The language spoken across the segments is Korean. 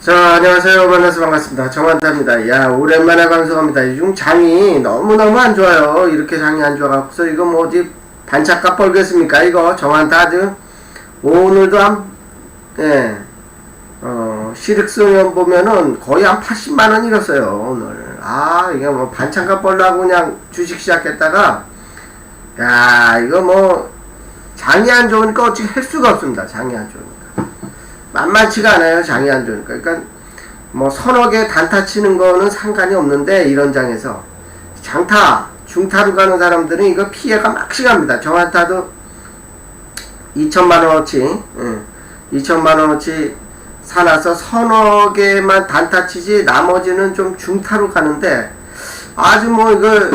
자, 안녕하세요. 만나서 반갑습니다. 정한타입니다. 야, 오랜만에 방송합니다. 요즘 장이 너무너무 안 좋아요. 이렇게 장이 안 좋아갖고서 이거 뭐 어디 반짝값 벌겠습니까? 이거 정한타 아주 오늘도 한, 예, 어, 시륵소년 보면은 거의 한 80만원 잃었어요, 오늘. 아, 이게 뭐 반찬값 벌라고 그냥 주식 시작했다가, 야, 이거 뭐, 장이 안 좋으니까 어떻게 할 수가 없습니다. 장이 안 좋으니까. 만만치가 않아요 장이 안 좋으니까 그러니까 뭐 서너 개 단타 치는 거는 상관이 없는데 이런 장에서. 장타 중타로 가는 사람들은 이거 피해가 막시갑니다. 정한타도 2천만 원어치 예, 2천만 원어치 사놔서 서너 개만 단타 치지 나머지는 좀 중타로 가는데 아주 뭐 이거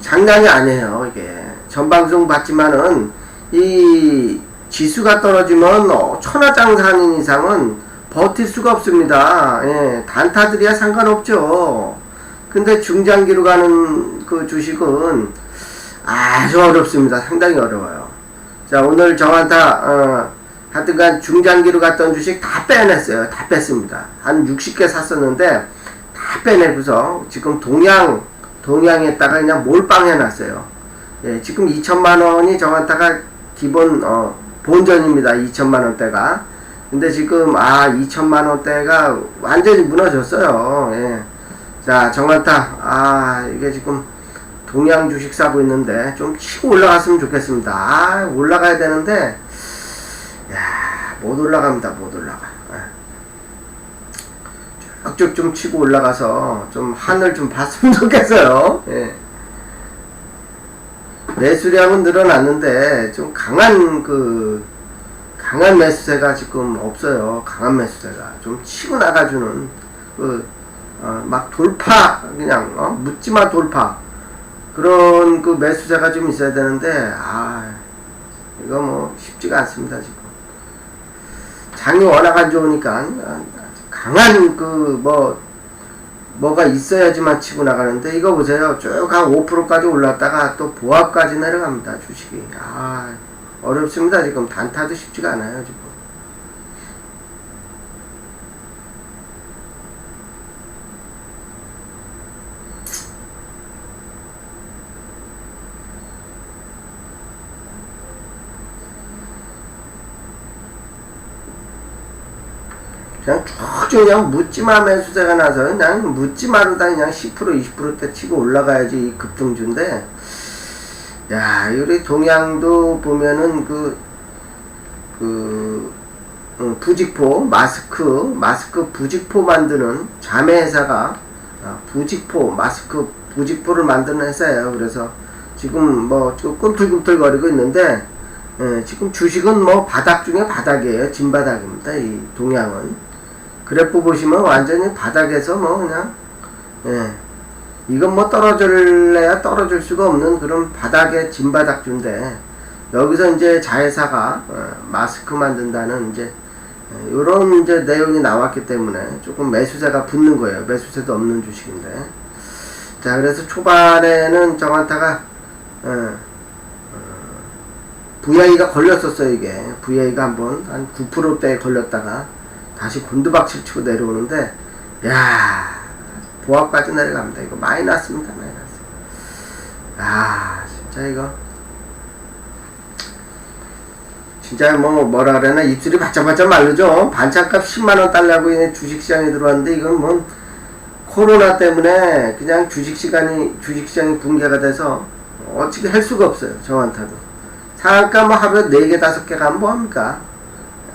장난이 아니에요 이게. 전방송 봤지만은 이 지수가 떨어지면 어, 천하장사인 이상은 버틸 수가 없습니다. 예, 단타들이야 상관없죠. 근데 중장기로 가는 그 주식은 아주 어렵습니다. 상당히 어려워요. 자, 오늘 정한타, 어, 하여튼간 중장기로 갔던 주식 다 빼냈어요. 다 뺐습니다. 한 60개 샀었는데 다 빼내고서 지금 동양, 동양에다가 그냥 몰빵 해놨어요. 예, 지금 2천만 원이 정한타가 기본, 어, 본전입니다. 2천만 원대가. 근데 지금 아 2천만 원대가 완전히 무너졌어요. 예. 자 정한타 아 이게 지금 동양 주식 사고 있는데 좀 치고 올라갔으면 좋겠습니다. 아 올라가야 되는데 야 못 올라갑니다. 못 올라가. 예. 쭉쭉 좀 치고 올라가서 좀 하늘 좀 봤으면 좋겠어요. 예. 매수량은 늘어났는데 좀 강한 그 강한 매수세가 지금 없어요. 강한 매수세가 좀 치고 나가주는 그막 돌파 그냥 어? 묻지마 돌파 그런 그 매수세가 좀 있어야 되는데 아 이거 뭐 쉽지가 않습니다 지금 장이 워낙 안 좋으니까 강한 그 뭐 뭐가 있어야지만 치고 나가는데 이거 보세요. 쭉 한 5%까지 올랐다가 또 보합까지 내려갑니다 주식이. 아 어렵습니다. 지금 단타도 쉽지가 않아요 지금 그냥 쭉쭉 그냥 묻지마 매수세가 나서 그냥 묻지마로다 그냥 10% 20%대 치고 올라가야지 이 급등주인데. 야 우리 동양도 보면은 그, 그 어, 부직포 마스크 마스크 부직포 만드는 자매 회사가 아, 부직포 마스크 부직포를 만드는 회사예요. 그래서 지금 뭐 꿈틀꿈틀 거리고 있는데 예, 지금 주식은 뭐 바닥 중에 바닥이에요. 진바닥입니다. 이 동양은 그래프 보시면 완전히 바닥에서 뭐 그냥 예. 이건 뭐 떨어질래야 떨어질 수가 없는 그런 바닥의 진바닥주인데 여기서 이제 자회사가 어, 마스크 만든다는 이제 이런 이제 내용이 나왔기 때문에 조금 매수세가 붙는 거예요. 매수세도 없는 주식인데. 자 그래서 초반에는 정한타가 어, 어, VI가 걸렸었어요 이게. VI가 한번 한 9%대 걸렸다가 다시 곤두박질 치고 내려오는데 야 보합까지 내려갑니다. 이거 많이 났습니다. 났어요. 아 진짜 이거 진짜 뭐 뭐라 그래나 입술이 바짝바짝 마르죠. 반찬값 10만원 달라고 주식시장에 들어왔는데 이건 뭐 코로나 때문에 그냥 주식시간이 주식시장이 붕괴가 돼서 어떻게 할 수가 없어요. 저한테도 상한가 뭐 하루에 4개 5개 가면 뭐합니까?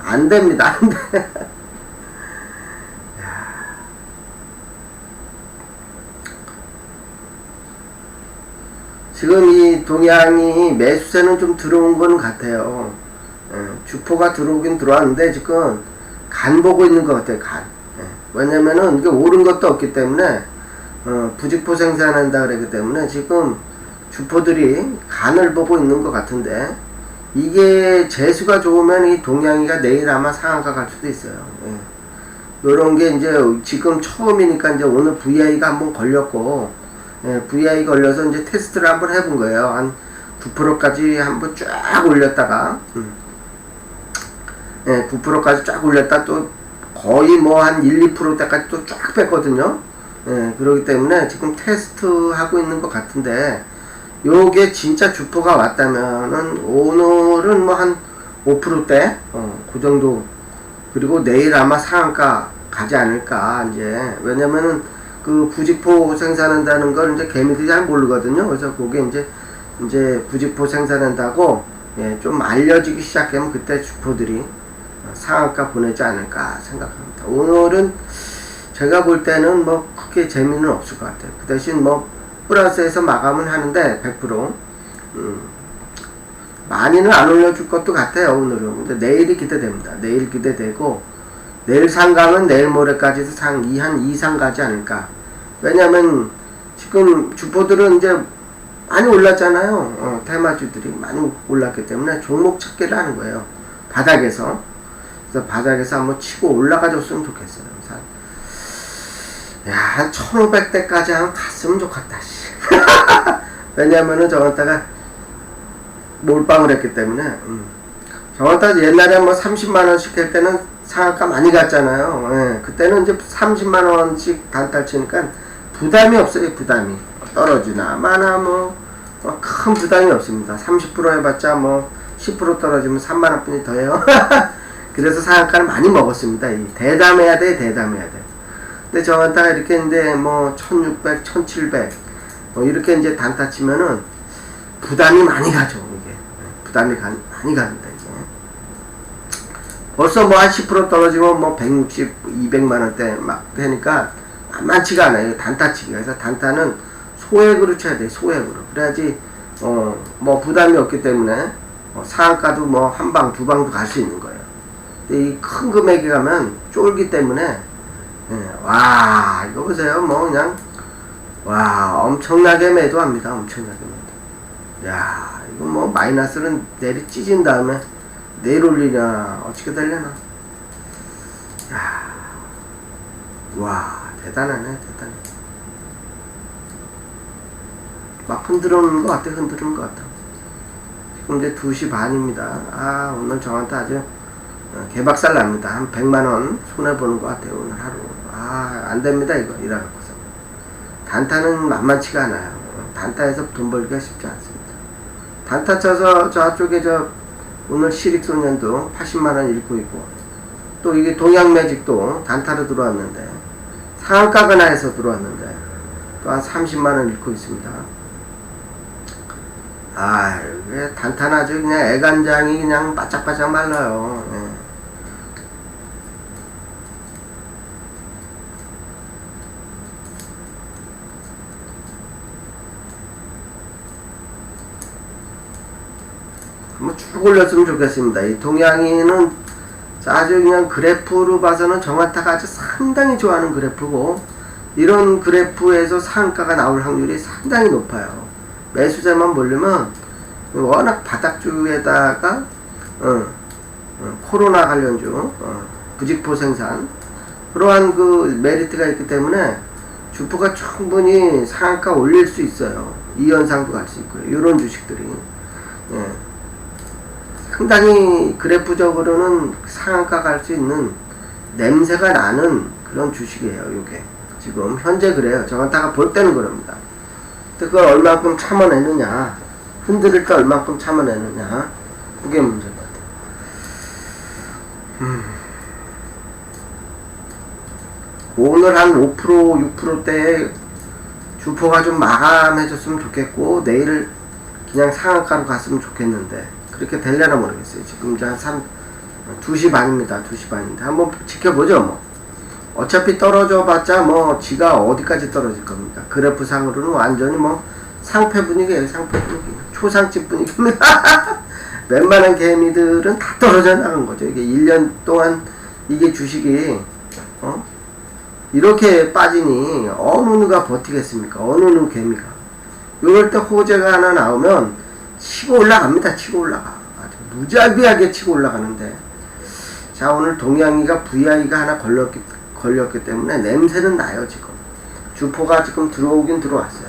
안 됩니다. 안 돼. 지금 이 동양이 매수세는 좀 들어온 건 같아요. 예, 주포가 들어오긴 들어왔는데 지금 간 보고 있는 것 같아요. 간. 예, 왜냐면은 이게 오른 것도 없기 때문에 어, 부직포 생산한다 그러기 때문에 지금 주포들이 간을 보고 있는 것 같은데 이게 재수가 좋으면 이 동양이가 내일 아마 상한가 갈 수도 있어요. 예. 요런 게 이제 지금 처음이니까 이제 오늘 VI가 한번 걸렸고 예, VI 걸려서 이제 테스트를 한번 해본 거예요. 한 9%까지 한번 쫙 올렸다가, 음. 예, 9%까지 쫙 올렸다 또 거의 뭐 한 1, 2%대까지 또 쫙 뺐거든요. 예, 그렇기 때문에 지금 테스트 하고 있는 것 같은데, 요게 진짜 주포가 왔다면은, 오늘은 뭐 한 5%대, 어, 그 정도. 그리고 내일 아마 상한가 가지 않을까, 이제. 왜냐면은, 그 부직포 생산한다는 걸 이제 개미들이 잘 모르거든요. 그래서 그게 이제, 이제 부직포 생산한다고, 예, 좀 알려지기 시작하면 그때 주포들이 상한가 보내지 않을까 생각합니다. 오늘은 제가 볼 때는 뭐 크게 재미는 없을 것 같아요. 그 대신 뭐 플러스에서 마감은 하는데 100% 음, 많이는 안 올려줄 것도 같아요. 오늘은. 근데 내일이 기대됩니다. 내일 기대되고 내일 상강은 내일 모레까지도 상 2, 한 2, 상 가지 않을까. 왜냐면 지금 주포들은 이제 많이 올랐잖아요. 어, 테마주들이 많이 올랐기 때문에 종목 찾기를 하는 거예요. 바닥에서. 그래서 바닥에서 한번 치고 올라가줬으면 좋겠어요. 그래서 야, 한 1500대까지 한 갔으면 좋겠다, 씨. 왜냐면은 저한테가 몰빵을 했기 때문에, 음. 저한테 옛날에 뭐 30만 원씩 할 때는 상한가 많이 갔잖아요. 예, 그때는 이제 30만 원씩 단타 치니까 부담이 없어요, 부담이. 떨어지나, 마나, 뭐, 어, 큰 부담이 없습니다. 30% 해봤자 뭐, 10% 떨어지면 3만 원뿐이 더해요. 그래서 상한가를 많이 먹었습니다. 이 대담해야 돼, 대담해야 돼. 근데 저한테가 이렇게 했는데, 뭐, 1600, 1700, 뭐, 이렇게 이제 단타 치면은, 부담이 많이 가죠, 가, 많이 갑니다, 이게. 벌써 뭐 한 10% 떨어지면 뭐 160, 200만 원대 막 되니까, 만만치가 않아요. 단타 치기가. 그래서 단타는 소액으로 쳐야 돼, 소액으로. 그래야지, 어, 뭐 부담이 없기 때문에, 어, 상한가도 뭐 한 방, 두 방도 갈 수 있는 거예요. 이 큰 금액이 가면 쫄기 때문에 예, 와 이거 보세요 뭐 그냥 와 엄청나게 매도합니다 엄청나게 매도 야 뭐 마이너스는 내리 찢은 다음에 내일 올리냐 어떻게 되려나 야와 대단하네 대단해 막 흔들어오는 것 같아 흔들어오는 것 같아 지금 이제 2시 반입니다 아 오늘 저한테 아주 어, 개박살 납니다. 한 100만원 손해보는 것 같아요, 오늘 하루. 아, 안 됩니다, 이거, 이래갖고서. 단타는 만만치가 않아요. 어, 단타에서 돈 벌기가 쉽지 않습니다. 단타 쳐서 저쪽에 저, 오늘 시릭소년도 80만원 잃고 있고, 또 이게 동양매직도 단타로 들어왔는데, 상한가가 나해서 들어왔는데, 또 한 30만원 잃고 있습니다. 아, 이게 단탄 아주 그냥 애간장이 그냥 바짝바짝 말라요. 예. 한번 쭉 올렸으면 좋겠습니다. 이 동양인은 아주 그냥 그래프로 봐서는 정화타가 아주 상당히 좋아하는 그래프고 이런 그래프에서 상가가 나올 확률이 상당히 높아요. 매수자만 보려면 워낙 바닥주에다가 어, 어, 코로나 관련주 어, 부직포 생산 그러한 그 메리트가 있기 때문에 주포가 충분히 상한가 올릴 수 있어요. 이 현상도 갈 수 있고요. 이런 주식들이 예. 상당히 그래프적으로는 상한가 갈 수 있는 냄새가 나는 그런 주식이에요. 이게 지금 현재 그래요. 저한테가 볼 때는 그럽니다. 그걸 얼마큼 참아내느냐, 흔들릴 때 얼마큼 참아내느냐, 그게 문제인 것 같아요. 음. 오늘 한 5%, 6%대의 주포가 좀 마감해줬으면 좋겠고, 내일 그냥 상한가로 갔으면 좋겠는데, 그렇게 되려나 모르겠어요. 지금 이제 한 3, 2시 반입니다. 2시 반인데. 한번 지켜보죠, 뭐. 어차피 떨어져 봤자 뭐 지가 어디까지 떨어질 겁니까? 그래프 상으로는 완전히 뭐 상패 분위기예요, 상패 분위기. 초상집 분위기입니다. 웬만한 개미들은 다 떨어져 나간 거죠. 이게 1년 동안 이게 주식이 어? 이렇게 빠지니 어느 누가 버티겠습니까? 어느 누 개미가. 이럴 때 호재가 하나 나오면 치고 올라갑니다. 치고 올라가. 아주 무자비하게 치고 올라가는데 자 오늘 동양이가 VI가 하나 걸렸기 걸렸기 때문에 냄새는 나요 지금 주포가 지금 들어오긴 들어왔어요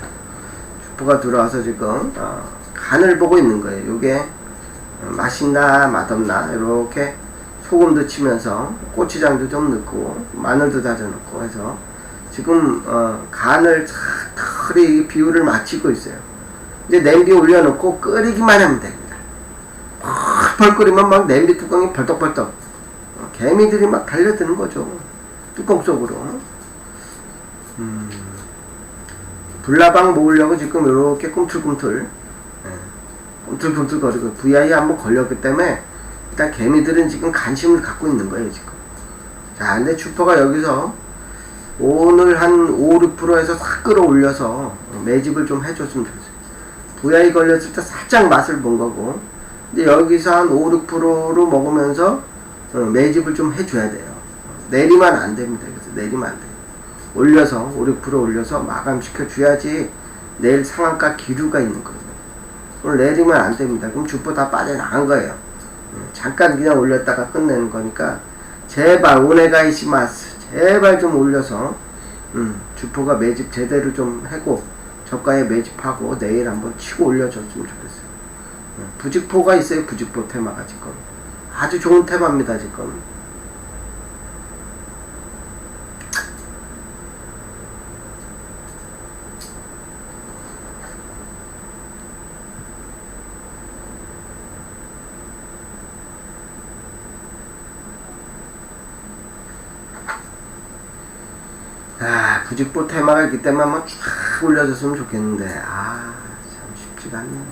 주포가 들어와서 지금 어, 간을 보고 있는 거예요 요게 어, 맛있나 맛없나 이렇게 소금도 치면서 고추장도 좀 넣고 마늘도 다져 넣고 해서 지금 어, 간을 탁탁히 비율을 맞추고 있어요. 이제 냄비 올려놓고 끓이기만 하면 됩니다. 펄펄 끓이면 막 냄비 뚜껑이 벌떡벌떡 어, 개미들이 막 달려드는 거죠. 뚜껑 속으로. 음, 불나방 모으려고 지금 이렇게 꿈틀꿈틀 예, 꿈틀꿈틀 거리고 VI 한번 걸렸기 때문에 일단 개미들은 지금 관심을 갖고 있는 거예요 지금. 자, 근데 슈퍼가 여기서 오늘 한 5, 6%에서 싹 끌어올려서 매집을 좀 해줬으면 좋겠어요. VI 걸렸을 때 살짝 맛을 본 거고, 근데 여기서 한 5, 6%로 먹으면서 어, 매집을 좀 해줘야 돼요. 내리면 안 됩니다. 그래서 내리면 안 돼요. 올려서 5, 6% 올려서 마감시켜 줘야지 내일 상한가 기류가 있는 거예요. 오늘 내리면 안 됩니다. 그럼 주포 다 빠져나간 거예요. 음, 잠깐 그냥 올렸다가 끝내는 거니까 제발 오네가이시마스 제발 좀 올려서 음, 주포가 매집 제대로 좀 하고 저가에 매집하고 내일 한번 치고 올려줬으면 좋겠어요. 음, 부직포가 있어요. 부직포 테마가 지금 아주 좋은 테마입니다. 지금 아, 부직포 테마가 있기 때문에 한번 쫙 올려줬으면 좋겠는데, 아, 참 쉽지가 않네요.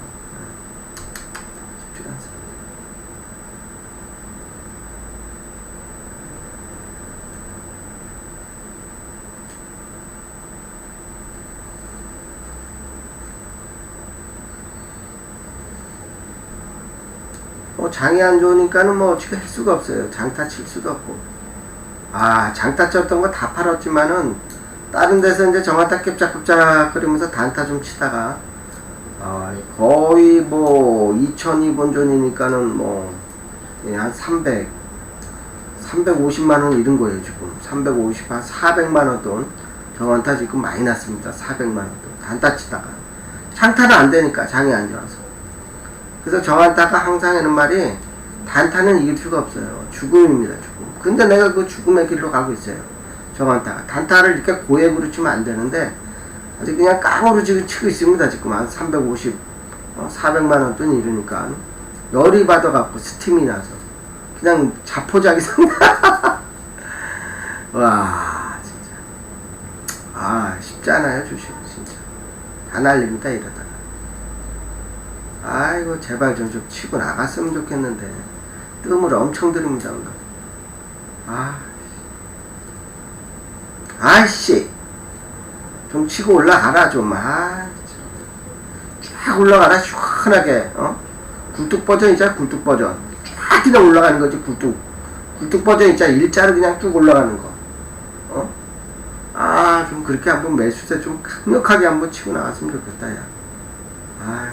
쉽지가 않습니다. 뭐 장이 안 좋으니까는 뭐 어떻게 할 수가 없어요. 장타 칠 수도 없고. 아, 장타 쳤던 거 다 팔았지만은 다른 데서 이제 정한타 cap작cap작 끓이면서 단타 좀 치다가 아, 거의 뭐 2002번 전이니까는 뭐한 300, 350만 원 잃은 거예요 지금. 350, 한 400만 원 돈. 정한타 지금 많이 났습니다. 400만 원 돈. 단타 치다가. 장타는 안 되니까 장이 안 좋아서. 그래서 정한타가 항상 하는 말이 단타는 이길 수가 없어요. 죽음입니다 죽음. 근데 내가 그 죽음의 길로 가고 있어요 정한타가 단타를 이렇게 고액으로 치면 안 되는데 아직 그냥 깡으로 지금 치고 있습니다. 지금 한 350, 어, 400만 원 돈 이러니까. 열이 받아갖고 스팀이 나서 그냥 자포자기 상다 와 진짜. 아 쉽지 않아요 주식 진짜. 다 날립니다 이러다가. 아이고 제발 좀 좀 치고 나갔으면 좋겠는데. 뜸을 엄청 들입니다 오늘 아 아이씨. 좀 치고 올라가라 좀아쫙 올라가라 시원하게 어? 굴뚝 버전 있잖아 굴뚝 버전. 쫙 그냥 올라가는 거지 굴뚝. 굴뚝 버전 있잖아 일자로 그냥 쭉 올라가는 거. 어? 아 좀 그렇게 한번 매수세 좀 강력하게 한번 치고 나갔으면 좋겠다 야. 아.